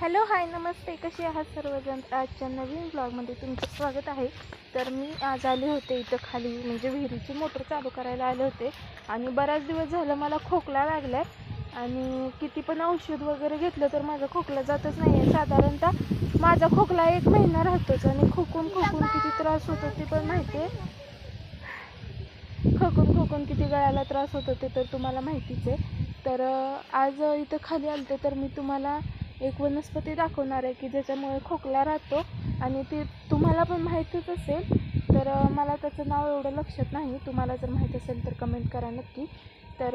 Hello hi नमस्ते. कसे आहात सर्वजण? आजच्या नवीन ब्लॉगमध्ये तुमचं स्वागत आहे. तर मी आज आले होते इथं खाली म्हणजे विहिरीची मोटर चालू करायला आले होते. आणि बराच दिवस झालं मला खोकला लागला आहे आणि किती पण औषध वगैरे घेतलं तर माझा खोकला जातच नाही आहे साधारणतः माझा खोकला एक महिना राहतोच आणि खोकून खोकून किती त्रास होतो ते पण माहिती आहे खोकून खोकून किती गळ्याला त्रास होत ते तर तुम्हाला माहितीच आहे. तर आज इथं खाली आलते तर मी तुम्हाला एक वनस्पती दाखवणार आहे की ज्याच्यामुळे खोकला राहतो आणि ती तुम्हाला पण माहितीच असेल तर मला त्याचं नाव एवढं लक्षात नाही. तुम्हाला जर माहीत असेल तर कमेंट करा नक्की. तर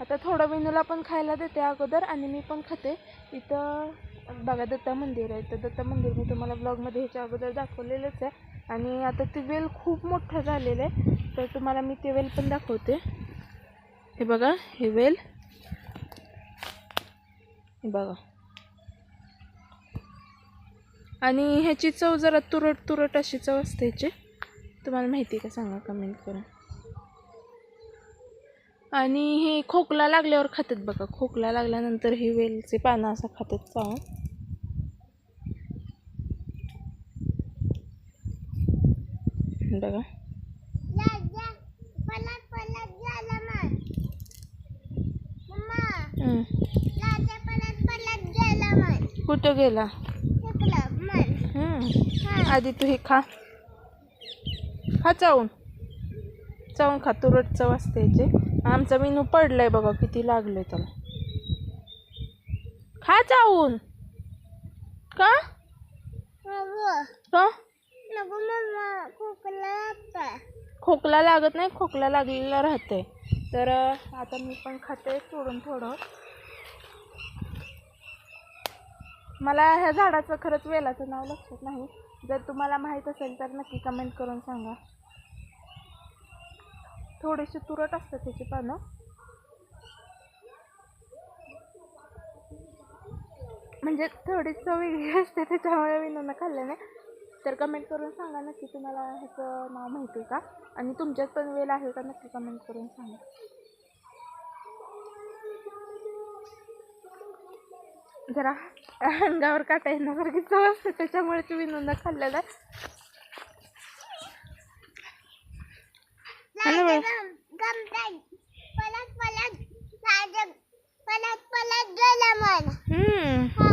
आता थोडं विनूला पण खायला देते अगोदर आणि मी पण खाते. इथं बघा दत्ता मंदिर आहे. तर दत्ता मंदिर मी तुम्हाला ब्लॉगमध्ये ह्याच्या अगोदर दाखवलेलंच आहे. आणि आता ते वेल खूप मोठं झालेलं आहे. तर तुम्हाला मी ते वेल पण दाखवते. हे बघा हे वेल हे बघा. आणि ह्याची चव जरा तुरट तुरट अशी चव असते ह्याची. तुम्हाला माहिती का? सांगा कमेंट करून आणि हे खोकला लागल्यावर खातात बघा. खोकला लागल्यानंतर हे वेलचे पानं असं खातात चावून बघा. कुठं गेला. आधी तू हे खा. खा चावून. चावून खा तुरट चव असते याचे. आमचा मेनू पडलाय बघा किती लागलंय त्याला. खा चावून. का? का? खोकला लागत नाही खोकला लागलेला राहते तर आता मी पण खाते सोडून थोडं. मला ह्या झाडाचं खरंच वेलाचं नाव लक्षात नाही. जर तुम्हाला माहीत असेल तर नक्की कमेंट करून सांगा. थोडेसे तुरट असतात त्याची पानं. म्हणजे थोडी चव वेगळी असते त्याच्यामुळे विनोनं खाल्ल्याने तर कमेंट करून सांगा नक्की तुम्हाला ह्याचं नाव माहिती आहे का? आणि तुमच्यात पण वेल आहे का? नक्की कमेंट करून सांगा. जरा अंगावर काटा येण्यासारखी चव असते त्याच्यामुळे ते विनोनं खाल्लेलं? हम्म.